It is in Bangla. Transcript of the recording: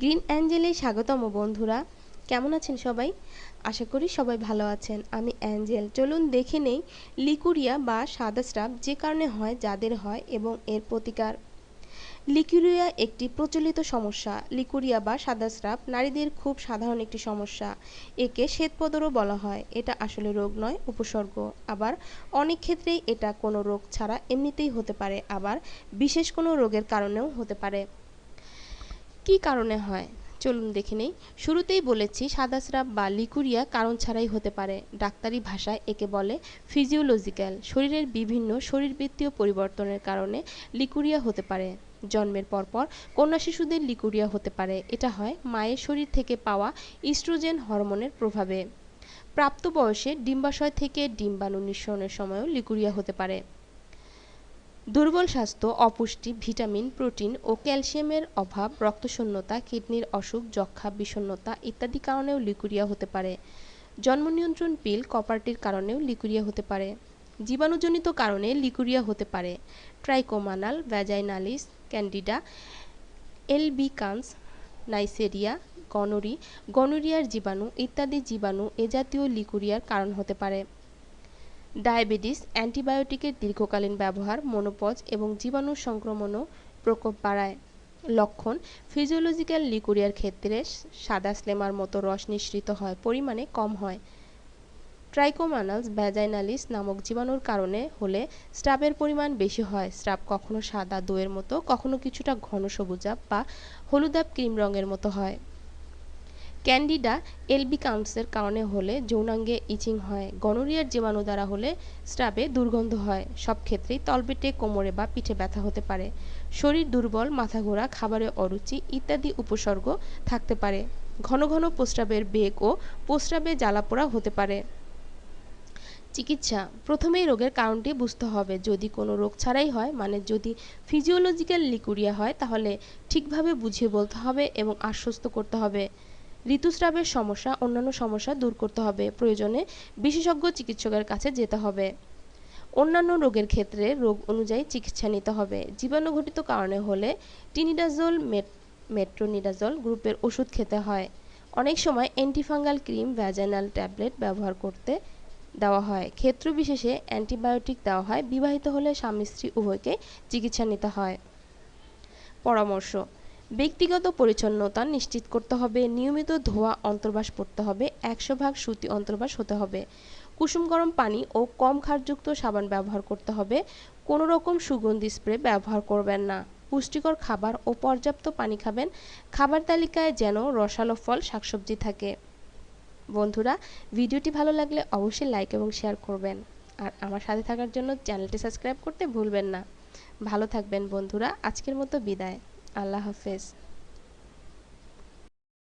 গ্রিন অ্যাঞ্জেলে স্বাগতম বন্ধুরা। কেমন আছেন সবাই? আশা করি সবাই ভালো আছেন। আমি অ্যাঞ্জেল। চলুন দেখে নেই লিকুরিয়া বা সাদা স্রাব যে কারণে হয়, যাদের হয় এবং এর প্রতিকার। লিকুরিয়া একটি প্রচলিত সমস্যা। লিকুরিয়া বা সাদা স্রাব নারীদের খুব সাধারণ একটি সমস্যা। একে শ্বেতপদরও বলা হয়। এটা আসলে রোগ নয়, উপসর্গ। আবার অনেক ক্ষেত্রেই এটা কোনো রোগ ছাড়া এমনিতেই হতে পারে। আবার বিশেষ কোনো রোগের কারণেও হতে পারে। কি কারণে হয়? চলুন দেখে নেই। শুরুতেই বলেছি সাদা স্রাব বা লিকুরিয়া কারণ ছাড়াই হতে পারে। ডাক্তারি ভাষায় একে বলে ফিজিওলজিক্যাল শরীরের বিভিন্ন শরীরবৃত্তীয় পরিবর্তনের কারণে লিকুরিয়া হতে পারে। জন্মের পরপর কন্যা শিশুদের লিকুরিয়া হতে পারে। এটা হয় মায়ের শরীর থেকে পাওয়া ইস্ট্রোজেন হরমোনের প্রভাবে। প্রাপ্ত বয়সে ডিম্বাশয় থেকে ডিম্বাণু নিঃসরণের সময়ও লিকুরিয়া হতে পারে। দুর্বল স্বাস্থ্য, অপুষ্টি, ভিটামিন, প্রোটিন ও ক্যালসিয়ামের অভাব, রক্তশূন্যতা, কিডনির অসুখ যক্ষা বিষণ্ণতা ইত্যাদি কারণেও লিকুরিয়া হতে পারে। জন্ম নিয়ন্ত্রণ পিল কপারটির কারণেও লিকুরিয়া হতে পারে। জীবাণুজনিত কারণে লিকুরিয়া হতে পারে। Trichomonas vaginalis, Candida, albicans, Neisseria, gonorrhoeae, গনোরিয়ার জীবাণু ইত্যাদি জীবাণু এ জাতীয় লিকুরিয়ার কারণ হতে পারে। ডায়াবেটিস, অ্যান্টিবায়োটিকের দীর্ঘকালীন ব্যবহার, মনোপজ এবং জীবাণু সংক্রমণও প্রকোপ বাড়ায়। লক্ষণ ফিজিওলজিক্যাল লিকুরিয়ার ক্ষেত্রে সাদা স্লেমার মতো রস নিঃসৃত হয়, পরিমাণে কম হয়। ট্রাইকোমানালস ভ্যাজাইনালিস নামক জীবাণুর কারণে হলে স্রাবের পরিমাণ বেশি হয়। স্রাব কখনো সাদা দইয়ের মতো, কখনো কিছুটা ঘন সবুজাব বা হলুদাব ক্রিম রঙের মতো হয়। ক্যান্ডিডা এলবিকান্সের কারণে হলে যৌনাঙ্গে ইচিং হয়, গনোরিয়ার জীবাণু দ্বারা হলে স্রাবে দুর্গন্ধ হয়, সব ক্ষেত্রেই তলপেটে, কোমরে বা পিঠে ব্যথা হতে পারে। শরীর দুর্বল, মাথা ঘোরা, খাবারে অরুচি ইত্যাদি উপসর্গ থাকতে পারে। ঘন ঘন প্রস্রাবের বেগ ও প্রস্রাবে জ্বালাপোড়া হতে পারে। চিকিৎসা, প্রথমেই রোগের কারণটি বুঝতে হবে। যদি কোনো রোগ ছাড়াই হয় মানে যদি ফিজিওলজিক্যাল লিকুরিয়া হয়, তাহলে ঠিকভাবে বুঝিয়ে বলতে হবে এবং আশ্বস্ত করতে হবে। ঋতুস্রাবের সমস্যা, অন্যান্য সমস্যা দূর করতে হবে। প্রয়োজনে বিশেষজ্ঞ চিকিৎসকের কাছে যেতে হবে। অন্যান্য রোগের ক্ষেত্রে রোগ অনুযায়ী চিকিৎসা নিতে হবে। জীবাণুঘটিত কারণে হলে টিনিডাজোল মেট্রোনিডাজল গ্রুপের ওষুধ খেতে হয়। অনেক সময় অ্যান্টিফাঙ্গাল ক্রিম, ভ্যাজানাল ট্যাবলেট ব্যবহার করতে দেওয়া হয়। ক্ষেত্র বিশেষে অ্যান্টিবায়োটিক দেওয়া হয়। বিবাহিত হলে স্বামী স্ত্রী উভয়কে চিকিৎসা নিতে হয়। পরামর্শ ব্যক্তিগত পরিচ্ছন্নতা নিশ্চিত করতে হবে, নিয়মিত ধোয়া অন্তর্বাস পড়তে হবে, একশো ভাগ সুতি অন্তর্বাস হতে হবে, কুসুম গরম পানি ও কম ক্ষারযুক্ত সাবান ব্যবহার করতে হবে, কোনো রকম সুগন্ধি স্প্রে ব্যবহার করবেন না, পুষ্টিকর খাবার ও পর্যাপ্ত পানি খাবেন, খাবার তালিকায় যেন রসালো ফল, শাকসবজি থাকে। বন্ধুরা, ভিডিওটি ভালো লাগলে অবশ্যই লাইক এবং শেয়ার করবেন, আর আমার সাথে থাকার জন্য চ্যানেলটি সাবস্ক্রাইব করতে ভুলবেন না। ভালো থাকবেন বন্ধুরা, আজকের মতো বিদায়। আল্লাহ হাফেজ।